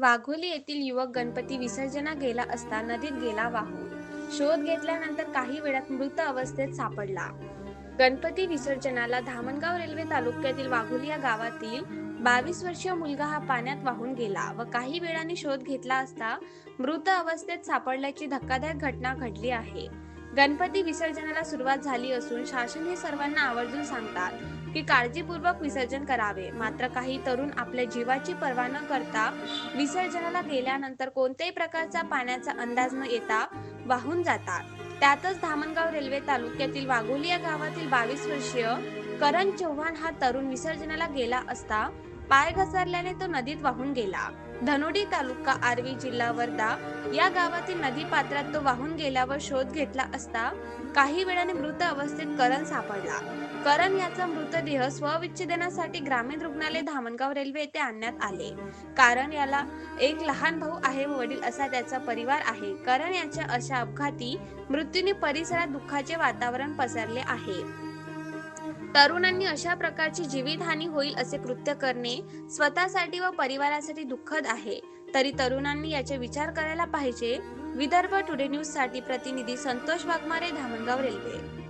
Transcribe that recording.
वाघोली येथील युवक गणपती विसर्जना गेला असता नदीत गेला वाहून. शोध घेतल्यानंतर काही वेळात मृत अवस्थेत सापडला. गणपती विसर्जनाला धामणगाव रेल्वे तालुक्यातील वाघोली या गावातील बावीस वर्षीय मुलगा हा पाण्यात वाहून गेला व काही वेळाने शोध घेतला असता मृत अवस्थेत सापडल्याची धक्कादायक घटना घडली आहे. गणपती विसर्जनाला सुरुवात झाली असून शासन हे सर्वांना आवर्जून सांगतात की काळजीपूर्वक विसर्जन करावे. मात्र काही तरुण आपल्या जीवाची पर्वा न करता विसर्जनाला गेल्यानंतर कोणत्याही प्रकारचा पाण्याचा अंदाज न येता वाहून जातात. त्यातच धामणगाव रेल्वे तालुक्यातील वाघोली या गावातील बावीस वर्षीय करण चव्हाण हा तरुण विसर्जनाला गेला असता पाय घसरल्याने तो नदीत वाहून गेला. धनोडी तालुका आर्वी जिल्हा वर्धा या गावातील नदी पात्रात तो वाहून गेल्यावर शोध घेतला असता काही वेळाने मृत अवस्थेत करण सापडला. करण याचा मृतदेह स्वविच्छेदनासाठी ग्रामीण रुग्णालय धामणगाव रेल्वे येथे आणण्यात आले. कारण याला एक लहान भाऊ आहे व वडील असा त्याचा परिवार आहे. करण याच्या अशा अपघाती मृत्यूने परिसरात दुःखाचे वातावरण पसरले आहे. तरुणांनी अशा प्रकारची जीवितहानी होईल असे कृत्य करणे स्वतःसाठी व परिवारासाठी दुःखद आहे. तरी तरुणांनी याचे विचार करायला पाहिजे. विदर्भ टुडे न्यूजसाठी प्रतिनिधी संतोष वाघमारे धामणगाव रेल्वे.